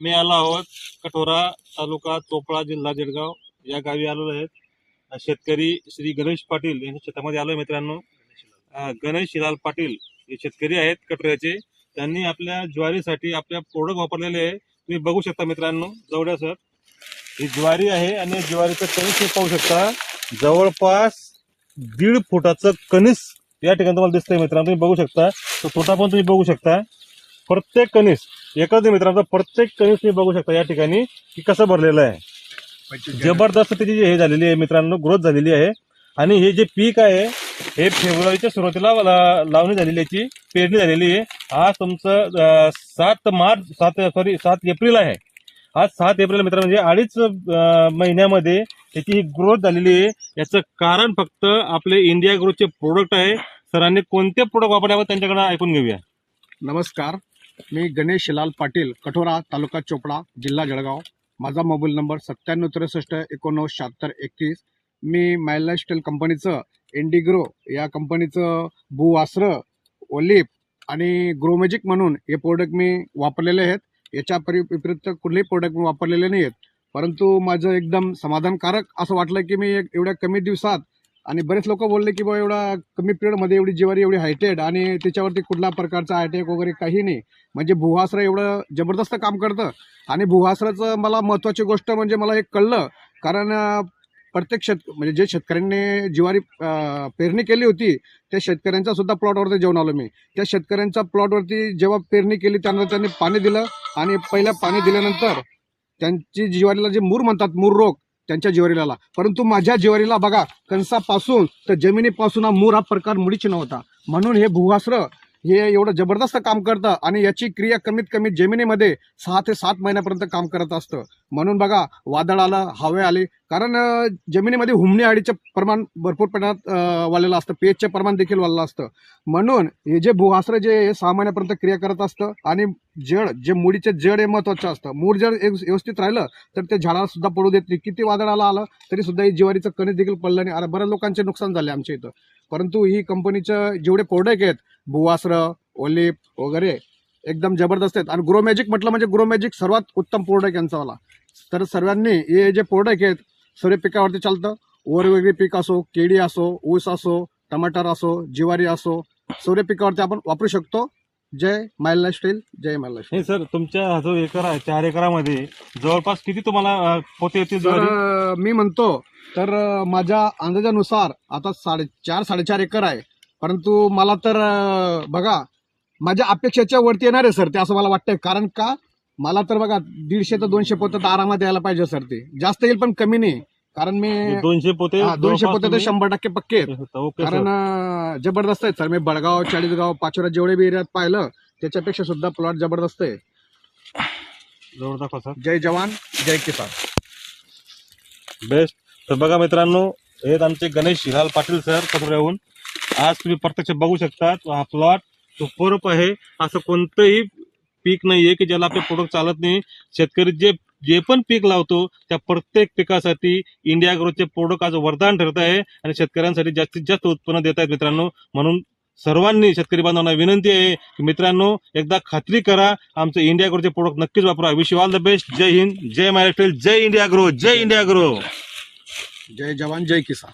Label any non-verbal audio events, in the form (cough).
मी आलो आहोत कठोरा तालुका चोपळा जिल्हा जळगाव. या गावी आलेलो आहेत. शेतकरी श्री गणेश पाटील यांच्या शेतामध्ये आलोय मित्रांनो. गणेश हिलाल पाटील हे शेतकरी आहेत कटोऱ्याचे. त्यांनी आपल्या ज्वारीसाठी आपल्या प्रोडक्ट वापरलेले आहे. तुम्ही बघू शकता मित्रांनो. जवळ सर. ही ज्वारी आहे आणि ज्वारीचं कणिस तुम्ही पाहू शकता. जवळपास दीड फुटाचं कणिस या ठिकाणी तुम्हाला दिसतंय मित्रांनो. तुम्ही बघू शकता. तो छोटा पण तुम्ही बघू शकता. प्रत्येक कणिस एकच नाही प्रत्येक कणिस तुम्ही बघू शकता या ठिकाणी की कसं भरलेलं आहे. जबरदस्त त्याची जी हे झालेली आहे मित्रांनो ग्रोथ झालेली आहे. आणि हे जे पीक आहे हे फेब्रुवारीच्या सुरुवातीला लावणी झालेली याची पेरणी झालेली आहे. आज तुमचं सात मार्च सात सॉरी सात एप्रिल आहे. आज सात एप्रिल मित्रांनो म्हणजे अडीच महिन्यामध्ये त्याची ही ग्रोथ झालेली आहे. याचं कारण फक्त आपले इंडिया ग्रोथचे प्रोडक्ट आहे. सरांनी कोणते प्रोडक्ट वापरल्यावर त्यांच्याकडे ऐकून घेऊया. नमस्कार. मी गणेश लाल पाटील कठोरा तालुका चोपडा जिल्हा जळगाव. माझा मोबाईल नंबर सत्त्याण्णव त्रेसष्ट एकोणनव्वद शहात्तर एकतीस. मी मायला स्टील कंपनीचं इंडिग्रो या कंपनीचं भूवास्त्र ओलिप आणि ग्रोमॅजिक म्हणून हे प्रोडक्ट मी वापरलेले आहेत. याच्या परि विपरीत कुठलेही प्रोडक्ट मी वापरलेले नाही आहेत परंतु माझं एकदम समाधानकारक असं वाटलं की मी एक- एवढ्या कमी दिवसात आणि बरेच लोक बोलले की बा एवढा कमी पिरियडमध्ये एवढी जिवारी एवढी हायटेड आणि त्याच्यावरती कुठल्या प्रकारचा अटॅक वगैरे काही नाही. म्हणजे भुहासरा एवढं जबरदस्त काम करतं. आणि भुहासराचं मला महत्त्वाची गोष्ट म्हणजे मला हे कळलं. कारण प्रत्येक शेत म्हणजे जे शेतकऱ्यांनी जिवारी पेरणी केली होती त्या शेतकऱ्यांचा सुद्धा प्लॉटवरती जेवण आलो मी. त्या शेतकऱ्यांच्या प्लॉटवरती जेव्हा पेरणी केली त्यांना त्यांनी पाणी दिलं आणि पहिल्या पाणी दिल्यानंतर त्यांची जिवारीला जे मूर म्हणतात मूर रोग त्यांच्या ज्वारीला आला. परंतु माझ्या ज्वारीला बघा कणसापासून तर जमिनीपासून हा मूर हा प्रकार मुळीच नव्हता म्हणून हे भूवास्त्र हे एवढं जबरदस्त काम करतं आणि याची क्रिया कमीत कमी जमिनीमध्ये सहा ते सात महिन्यापर्यंत काम करत असतं. म्हणून बघा वादळ आलं हवे आले. कारण जमिनीमध्ये हुमणी आडीचं प्रमाण भरपूर प्रमाणात वाढलेलं असतं. पीएचचे प्रमाण देखील वाढलं असतं. म्हणून हे जे भूहास्त्र जे सहा महिन्यापर्यंत क्रिया करत असतं आणि जड जे मुडीचे जड हे महत्वाचं असतं. मूळ जर व्यवस्थित राहिलं तर ते झाडाला सुद्धा पडू देत नाही. किती वादळाला आलं तरी सुद्धा ही ज्वारीचं कणीस देखील पडलं नाही. अरे बऱ्याच लोकांचे नुकसान झाले आमच्या इथं. परंतु ही कंपनीचं जेवढे प्रोडक्ट आहेत भुवास्त्र ओलिप वगैरे एकदम जबरदस्त आहेत. आणि ग्रो मॅजिक म्हटलं म्हणजे ग्रो मॅजिक सर्वात उत्तम प्रोडक्ट यांचावाला तर सर्वांनी हे जे प्रोडक्ट आहेत सर्व पिकावरती चालतं. वेगवेगळी पीक असो केळी असो ऊस असो टमाटर असो ज्वारी असो सर्व पिकावरती आपण वापरू शकतो. जय मायला स्टील जय मायला हे सर तुमच्या जो एकर आहे चार एकरामध्ये जवळपास किती तुम्हाला पोते अं, मी म्हणतो तर माझ्या अंदाजानुसार आता साडे चार साडेचार एकर आहे. परंतु मला तर बघा माझ्या अपेक्षेच्या वरती येणार आहे सर ते असं मला वाटतंय. कारण का? मला तर बघा दीडशे ते दोनशे पोतं तर आरामात यायला पाहिजे सर ते. जास्त येईल पण कमी नाही. कारण मी दोनशे पोते दोनशे पोतं तर शंभर टक्के पक्के. (laughs) कारण जबरदस्त आहेत सर. मी बडगाव चाळीसगाव पाचोरा जेवढे बी एरियात पाहिलं त्याच्यापेक्षा सुद्धा प्लॉट जबरदस्त आहे. जय जवान जय किसान. बेस्ट तर बघा मित्रांनो हे आमचे गणेश हिलाल पाटील सर कटोऱ्याहून आज तुम्ही प्रत्यक्ष बघू शकता हा प्लॉट सुपरप आहे. असं कोणतंही पीक नाहीये की ज्याला आपले प्रोडक्ट चालत नाही. शेतकरी जे जे पण पीक लावतो त्या प्रत्येक पिकासाठी इंडिया ग्रोथचे प्रोडक्ट आज वरदान ठरत आहे आणि शेतकऱ्यांसाठी जास्तीत जास्त उत्पन्न देत आहेत मित्रांनो. म्हणून सर्वांनी शेतकरी बांधवांना विनंती आहे की मित्रांनो एकदा खात्री करा आमचं इंडिया ग्रोचे प्रोडक्ट नक्कीच वापरा. Wish you all the best. जय हिंद. जय महाराष्ट्र. जय इंडिया ग्रो जय इंडिया ग्रो जय जवान जय किसान.